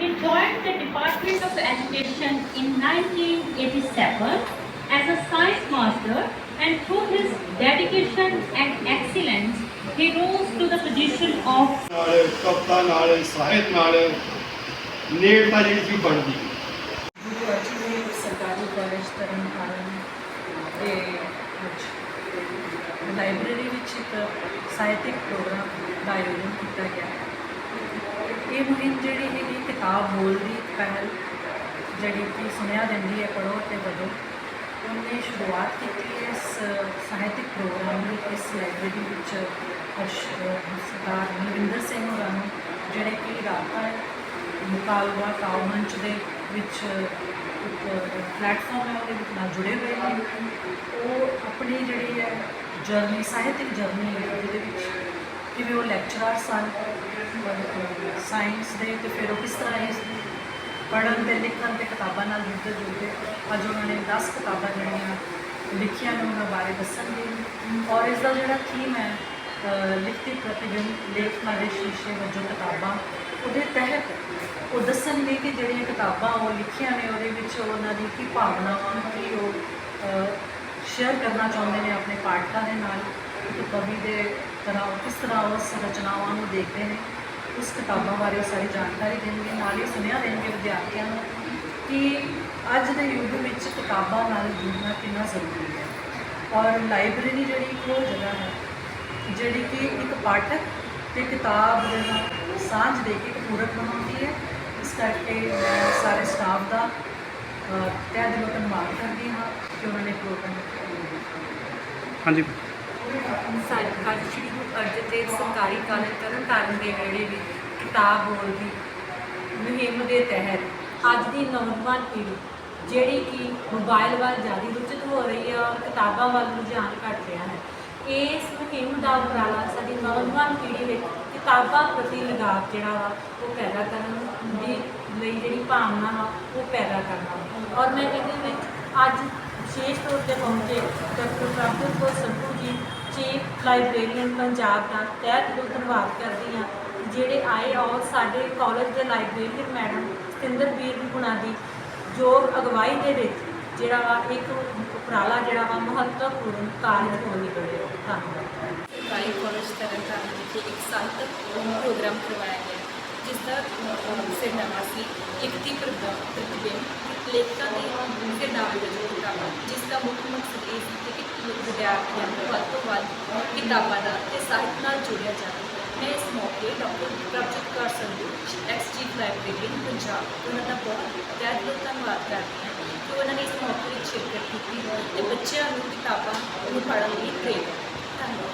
He joined the Department of Education in 1987 as a science master and through his dedication and excellence, he rose to the position of ਨਾਲ ਕਵਿਤਾ ਨਾਲ ਸਾਹਿਤ ਨਾਲ ਨੇੜਤਾ ਜਿਹੜੀ ਸੀ ਬਣਦੀ ਗੁਰੂ ਅਰਜਨ ਦੇਵ ਸਰਕਾਰੀ ਕਾਲਜ ਤਰਨਤਾਰਨ ਦੇ ਵਿੱਚ ਲਾਇਬ੍ਰੇਰੀ ਵਿੱਚ ਇੱਕ ਸਾਹਿਤਿਕ ਪ੍ਰੋਗਰਾਮ ਦਾ ਆਯੋਜਨ ਕੀਤਾ ਗਿਆ ਇਹ ਮੁਹਿੰਮ ਜਿਹੜੀ ਹੈਗੀ ਕਿਤਾਬ ਬੋਲਦੀ ਪਹਿਲ ਜਿਹੜੀ ਕਿ ਸੁਨੇਹਾ ਦਿੰਦੀ ਹੈ, ਪੜ੍ਹੋ ਤੇ ਵਧੋ ਉਹਨੇ ਸ਼ੁਰੂਆਤ ਕੀਤੀ ਇਸ ਸਾਹਿਤਿਕ ਪ੍ਰੋਗਰਾਮ ਦੀ, ਇਸ ਲਾਇਬ੍ਰੇਰੀ ਵਿੱਚ ਸਰਦਾਰ ਮਨਵਿੰਦਰ ਸਿੰਘ ਹੋਰਾਂ ਨੂੰ, ਜਿਹੜੇ ਕਿ ਰਾਬਤਾ ਮੁਕਾਬਲਾ ਕਾਲ ਮੰਚ ਦੇ ਵਿੱਚ ਇੱਕ ਪਲੇਟਫਾਰਮ ਹੈ, ਉਹਦੇ ਵਿੱਚ ਨਾਲ ਜੁੜੇ ਹੋਏ ਨੇ। ਉਹ ਆਪਣੀ ਜਿਹੜੀ ਹੈ ਜਰਨੀ ਸਾਹਿਤਿਕ ਜਰਨੀ ਹੈ ਜਿਹਦੇ ਵਿੱਚ ਕਿਵੇਂ ਉਹ ਲੈਕਚਰਰ ਸਨ ਸਾਇੰਸ ਦੇ ਤੇ ਫਿਰ ਉਹ ਕਿਸ ਤਰ੍ਹਾਂ ਇਸ ਪੜ੍ਹਨ ਤੇ ਲਿਖਣ ਤੇ ਕਿਤਾਬਾਂ ਨਾਲ ਜੁੜਦੇ ਜੁੜਦੇ ਅੱਜ ਉਹਨਾਂ ਨੇ 10 ਕਿਤਾਬਾਂ ਜਿਹੜੀਆਂ ਲਿਖੀਆਂ ਨੇ ਉਹਨਾਂ ਬਾਰੇ ਦੱਸਣਗੇ। ਔਰ ਇਸ ਦਾ ਜਿਹੜਾ ਥੀਮ ਹੈ ਲਿਖਤੀ ਪ੍ਰਤੀਬਿੰਬ ਲੇਖ ਨਾਲੇ ਸ਼ੀਸ਼ੇ ਵਜੋਂ ਕਿਤਾਬਾਂ, ਉਹਦੇ ਤਹਿਤ ਉਹ ਦੱਸਣਗੇ ਕਿ ਜਿਹੜੀਆਂ ਕਿਤਾਬਾਂ ਉਹ ਲਿਖੀਆਂ ਨੇ, ਉਹਦੇ ਵਿੱਚ ਉਹਨਾਂ ਦੀ ਕੀ ਭਾਵਨਾਵਾਂ ਕੀ ਉਹ ਸ਼ੇਅਰ ਕਰਨਾ ਚਾਹੁੰਦੇ ਨੇ ਆਪਣੇ ਪਾਠਕਾਂ ਦੇ ਨਾਲ। ਇੱਕ ਕਵੀ ਦੇ ਤਰ੍ਹਾਂ ਉਹ ਕਿਸ ਤਰ੍ਹਾਂ ਉਸ ਰਚਨਾਵਾਂ ਨੂੰ ਦੇਖਦੇ ਨੇ ਉਸ ਕਿਤਾਬਾਂ ਬਾਰੇ ਸਾਰੀ ਜਾਣਕਾਰੀ ਦੇਣਗੇ ਨਾਲ ਹੀ ਸੁਨੇਹਾ ਦੇਣਗੇ ਵਿਦਿਆਰਥੀਆਂ ਨੂੰ ਕਿ ਅੱਜ ਦੇ ਯੁੱਗ ਵਿੱਚ ਕਿਤਾਬਾਂ ਨਾਲ ਜੁੜਨਾ ਕਿੰਨਾ ਜ਼ਰੂਰੀ ਹੈ। ਔਰ ਲਾਇਬ੍ਰੇਰੀ ਜਿਹੜੀ ਇੱਕ ਉਹ ਜਗ੍ਹਾ ਹੈ ਜਿਹੜੀ ਕਿ ਇੱਕ ਪਾਠਕ ਤੇ ਕਿਤਾਬ ਦੇ ਨਾਲ ਸਾਂਝ ਦੇ ਕੇ ਇੱਕ ਪੂਰਕ ਬਣਾਉਂਦੀ ਹੈ। ਇਸ ਕਰਕੇ ਮੈਂ ਸਾਰੇ ਸਟਾਫ ਦਾ ਅ, ਤਹਿ ਦਿਲੋਂ ਧੰਨਵਾਦ ਕਰਦੀ ਹਾਂ ਕਿ ਉਹਨਾਂ ਨੇ ਪ੍ਰੋਗਰਾਮ ਹਾਂਜੀ। ਸਾਡੇ ਅੱਜ ਸ਼੍ਰੀ ਗੁਰੂ ਅਰਜਨ ਦੇਵ ਸਰਕਾਰੀ ਕਾਲਜ ਤਰਨ ਤਾਰਨ ਦੇ ਨੇੜੇ ਵੀ ਕਿਤਾਬ ਬੋਲਦੀ ਮੁਹਿੰਮ ਦੇ ਤਹਿਤ ਅੱਜ ਦੀ ਨੌਜਵਾਨ ਪੀੜ੍ਹੀ, ਜਿਹੜੀ ਕਿ ਮੋਬਾਈਲ ਵੱਲ ਜ਼ਿਆਦਾ ਰੁਚਿਤ ਹੋ ਰਹੀ ਹੈ ਔਰ ਕਿਤਾਬਾਂ ਵੱਲ ਰੁਝਾਨ ਘਟ ਰਿਹਾ ਹੈ, ਇਸ ਮੁਹਿੰਮ ਦਾ ਉਪਰਾਲਾ ਸਾਡੀ ਨੌਜਵਾਨ ਪੀੜ੍ਹੀ ਵਿੱਚ ਕਿਤਾਬਾਂ ਪ੍ਰਤੀ ਲਗਾਵ ਜਿਹੜਾ ਵਾ, ਉਹ ਪੈਦਾ ਕਰਨ ਦੀ ਲਈ ਜਿਹੜੀ ਭਾਵਨਾ ਵਾ, ਉਹ ਪੈਦਾ ਕਰਨਾ। ਔਰ ਮੈਂ ਇਹਦੇ ਵਿੱਚ ਅੱਜ ਵਿਸ਼ੇਸ਼ ਤੌਰ ਤੇ ਪਹੁੰਚੇ ਡਾਕਟਰ ਪ੍ਰਭਜੋਤ ਲਾਇਬ੍ਰੇਰੀਅਨ ਪੰਜਾਬ ਦਾ ਤਹਿ ਦਿਲੋਂ ਧੰਨਵਾਦ ਕਰਦੀ ਹਾਂ, ਜਿਹੜੇ ਆਏ ਔਰ ਸਾਡੇ ਕਾਲਜ ਦੇ ਲਾਇਬ੍ਰੇਰੀਅਨ ਮੈਡਮ ਸਤਿੰਦਰਵੀਰ ਗੁਣਾ ਦੀ ਜੋ ਅਗਵਾਈ ਦੇ ਵਿੱਚ ਜਿਹੜਾ ਵਾ ਇੱਕ ਉਪਰਾਲਾ ਜਿਹੜਾ ਵਾ ਮਹੱਤਵਪੂਰਨ ਕਾਰਜ ਹੋ ਨਿਕਲਿਆ ਧੰਨਵਾਦ। ਸਰਕਾਰੀ ਕਾਲਜ ਤਰਨਤਾਰਨ ਵਿਖੇ ਇੱਕ ਸਾਹਿਤਕ ਪ੍ਰੋਗਰਾਮ ਕਰਵਾਇਆ ਗਿਆ, ਜਿਸ ਦਾ ਸਿਰਨਾਮਾ ਸੀ। ਇਕਤੀ ਪ੍ਰਤੀਬਿੰਬ ਲੇਖਕਾਂ ਦੇ ਕਿਰਦਾਰ ਵਜੋਂ ਕੀਤਾ ਜਿਸ ਦਾ ਮੁੱਖ ਮਕਸਦ ਇਹ ਸੀ ਕਿ ਵਿਦਿਆਰਥੀਆਂ ਨੂੰ ਵੱਧ ਤੋਂ ਵੱਧ ਕਿਤਾਬਾਂ ਦਾ ਤੇ ਸਾਹਿਤ ਨਾਲ ਜੋੜਿਆ ਜਾਵੇ। ਮੈਂ ਇਸ ਮੌਕੇ doctor Prabhjot Kaur Sandhu ex chief librarian Punjab ਉਹਨਾਂ ਦਾ ਬਹੁਤ ਤਹਿ ਦਿਲੋਂ ਧੰਨਵਾਦ ਕਰਦੀ ਹਾਂ ਕਿ ਉਹਨਾਂ ਨੇ ਇਸ ਮੌਕੇ ਵਿੱਚ ਸ਼ਿਰਕਤ ਕੀਤੀ ਤੇ ਬੱਚਿਆਂ ਨੂੰ ਕਿਤਾਬਾਂ ਨੂੰ ਪੜ੍ਹਨ ਲਈ ਪ੍ਰੇਰਿਤ ਧੰਨਵਾਦ।